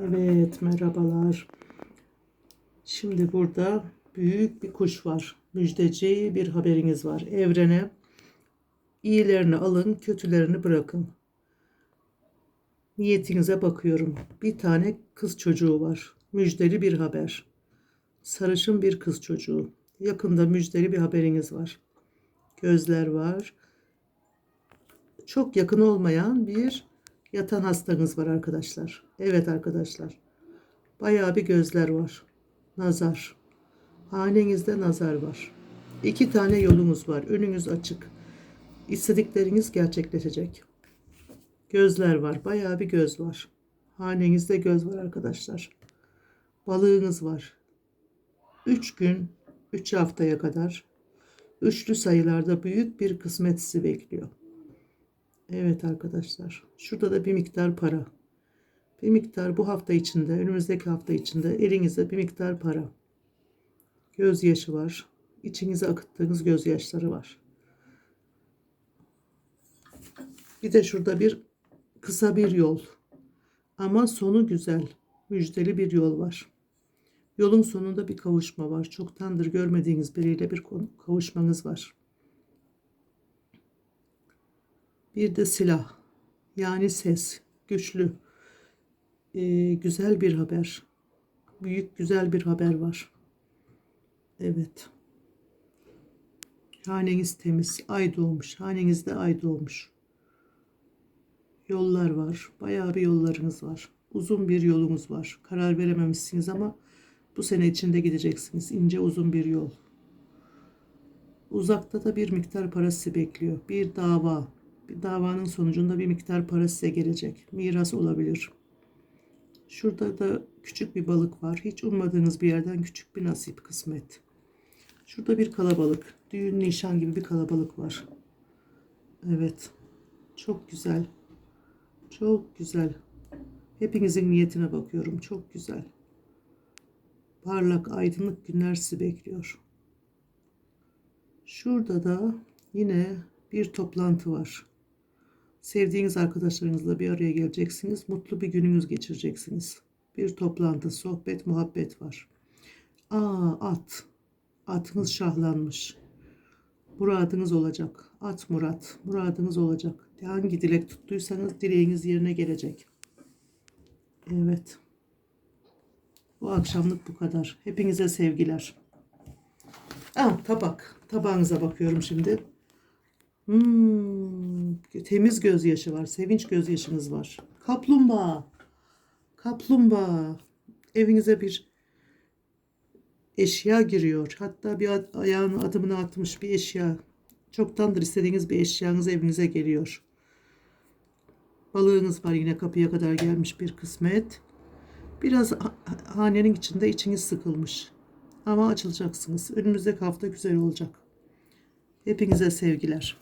Evet, merhabalar. Şimdi burada büyük bir kuş var. Müjdeci bir haberiniz var. Evrene iyilerini alın, kötülerini bırakın. Niyetinize bakıyorum. Bir tane kız çocuğu var. Müjdeli bir haber. Sarışın bir kız çocuğu. Yakında müjdeli bir haberiniz var. Gözler var. Çok yakın olmayan bir yatan hastanız var arkadaşlar. Evet arkadaşlar. Bayağı bir gözler var. Nazar. Hanenizde nazar var. İki tane yolunuz var. Önünüz açık. İstedikleriniz gerçekleşecek. Gözler var. Bayağı bir göz var. Hanenizde göz var arkadaşlar. Balığınız var. Üç gün, üç haftaya kadar üçlü sayılarda büyük bir kısmet sizi bekliyor. Evet arkadaşlar. Şurada da bir miktar para. Bir miktar bu hafta içinde, önümüzdeki hafta içinde elinizde bir miktar para. Gözyaşı var. İçinize akıttığınız gözyaşları var. Bir de şurada bir kısa bir yol. Ama sonu güzel. Müjdeli bir yol var. Yolun sonunda bir kavuşma var. Çoktandır görmediğiniz biriyle bir kavuşmanız var. Bir de silah. Yani ses. Güçlü. Ee, güzel bir haber. Büyük güzel bir haber var. Evet. Haneniz temiz. Ay doğmuş. Hanenizde ay doğmuş. Yollar var. Bayağı bir yollarınız var. Uzun bir yolunuz var. Karar verememişsiniz ama bu sene içinde gideceksiniz. İnce uzun bir yol. Uzakta da bir miktar para sizi bekliyor. Bir dava. Davanın sonucunda bir miktar para size gelecek. Miras olabilir. Şurada da küçük bir balık var. Hiç ummadığınız bir yerden küçük bir nasip, kısmet. Şurada bir kalabalık. Düğün, nişan gibi bir kalabalık var. Evet. Çok güzel. Çok güzel. Hepinizin niyetine bakıyorum. Çok güzel. Parlak, aydınlık günler sizi bekliyor. Şurada da yine bir toplantı var. Sevdiğiniz arkadaşlarınızla bir araya geleceksiniz. Mutlu bir gününüz geçireceksiniz. Bir toplantı, sohbet, muhabbet var. Aa at. Atınız şahlanmış. Muradınız olacak. At Murat. Muradınız olacak. Hangi dilek tuttuysanız dileğiniz yerine gelecek. Evet. Bu akşamlık bu kadar. Hepinize sevgiler. Ah tabak. Tabağınıza bakıyorum şimdi. Hmm, temiz gözyaşı var. Sevinç gözyaşınız var. Kaplumbağa. Kaplumbağa. Evinize bir eşya giriyor. Hatta bir ayağını adımını atmış bir eşya. Çoktandır istediğiniz bir eşyanız evinize geliyor. Balığınız var yine kapıya kadar gelmiş bir kısmet. Biraz ha- hanenin içinde içiniz sıkılmış. Ama açılacaksınız. Önümüzdeki hafta güzel olacak. Hepinize sevgiler.